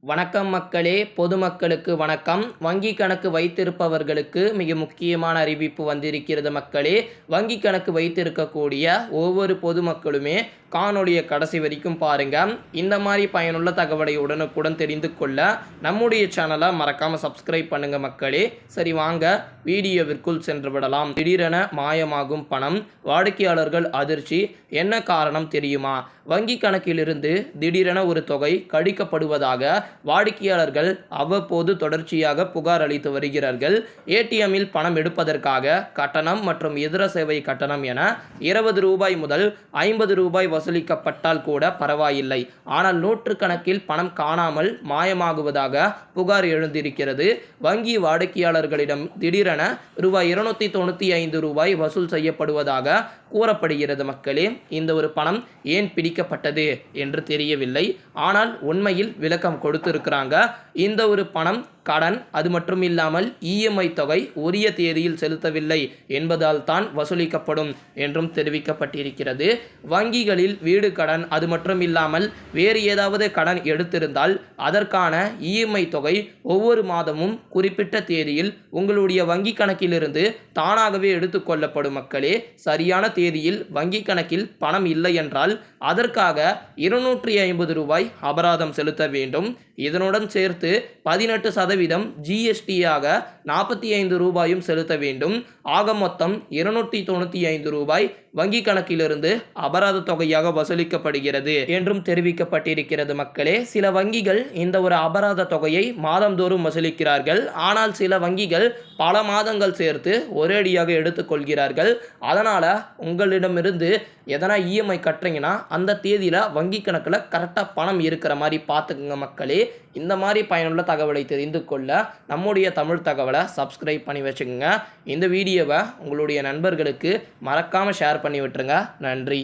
வணக்கம் மக்களே பொதுமக்களுக்கு வணக்கம். வங்கி கணக்கு வைத்திருப்பவர்களுக்கு மிக முக்கியமான அறிவிப்பு வந்திருக்கிறது மக்களே. வங்கி கணக்கு வைத்திருக்கக்கூடிய ஒவ்வொரு பொதுமக்களுமே காணொளியை கடைசி வரைக்கும் பாருங்க. இந்த மாதிரி பயனுள்ள தகவலை உடனுக்குடன் தெரிந்து கொள்ள நம்முடைய சேனலை மறக்காமல் சப்ஸ்கிரைப் பண்ணுங்க மக்களே. சரி வாங்க. வீடியோவிற்குள் சென்று விடலாம். திடீரென மாயமாகும் பணம் வாடிக்கையாளர்கள் அதிர்ச்சி. என்ன காரணம் தெரியுமா? வங்கி கணக்கிலிருந்து திடீரென ஒரு தொகை கழிக்கப்படுவதாக வாடிக்கையாளர்கள் அவ்வப்போது தொடர்ச்சியாக புகார் அளித்து வருகிறார்கள். ஏடிஎம்மில் பணம் எடுப்பதற்காக கட்டணம் மற்றும் இதர சேவை கட்டணம் என இருபது ரூபாய் முதல் ஐம்பது ரூபாய் வசூலிக்கப்பட்டால் கூட பரவாயில்லை. ஆனால் நூற்றுக்கணக்கில் பணம் காணாமல் மாயமாகுவதாக புகார் எழுந்திருக்கிறது. வங்கி வாடிக்கையாளர்களிடம் திடீரென ரூபாய் இருநூத்தி தொண்ணூற்றி ஐந்து ரூபாய் வசூல் செய்யப்படுவதாக கூறப்படுகிறது மக்களே. இந்த ஒரு பணம் ஏன் பிடிக்கப்பட்டது என்று தெரியவில்லை. ஆனால் உண்மையில் விளக்கம் கொடுத்திருக்கிறாங்க. இந்த ஒரு பணம் கடன் அது மட்டும் இல்லாமல் இஎம்ஐ தொகை உரிய தேதியில் செலுத்தவில்லை என்பதால் தான் வசூலிக்கப்படும் என்றும் தெரிவிக்கப்பட்டிருக்கிறது. வங்கிகளில் வீடு கடன் அது மட்டும் இல்லாமல் வேறு ஏதாவது கடன் எடுத்திருந்தால் அதற்கான இஎம்ஐ தொகை ஒவ்வொரு மாதமும் குறிப்பிட்ட தேதியில் உங்களுடைய வங்கி கணக்கிலிருந்து தானாகவே எடுத்துக்கொள்ளப்படும் மக்களே. சரியான தேதியில் வங்கி கணக்கில் பணம் இல்லை என்றால் அதற்காக இருநூற்றி ஐம்பது ரூபாய் அபராதம் செலுத்த வேண்டும். இதனுடன் சேர்த்து பதினெட்டு சதவீதம் ஜிஎஸ்டியாக நாற்பத்தி ஐந்து ரூபாயும் செலுத்த வேண்டும். ஆக மொத்தம் இருநூற்றி தொண்ணூற்றி ஐந்து ரூபாய் வங்கி கணக்கிலிருந்து அபராத தொகையாக வசூலிக்கப்படுகிறது என்றும் தெரிவிக்கப்பட்டிருக்கிறது மக்களே. சில வங்கிகள் இந்த ஒரு அபராத தொகையை மாதந்தோறும் வசூலிக்கிறார்கள். ஆனால் சில வங்கிகள் பல மாதங்கள் சேர்த்து ஒரேடியாக எடுத்துக்கொள்கிறார்கள் அதனால் உங்களிடமிருந்து எதனா இஎம்ஐ கட்டுறீங்கன்னா அந்த தேதியில் வங்கி கணக்கில் கரெக்டாக பணம் இருக்கிற மாதிரி பார்த்துக்குங்க மக்களே. இந்த மாதிரி பயனுள்ள தகவலை தெரிந்து கொள்ள நம்முடைய தமிழ் தகவலை சப்ஸ்கிரைப் பண்ணி வச்சுக்கோங்க. இந்த வீடியோவை உங்களுடைய நண்பர்களுக்கு மறக்காமல் ஷேர் பண்ணி விட்டுருங்க. நன்றி.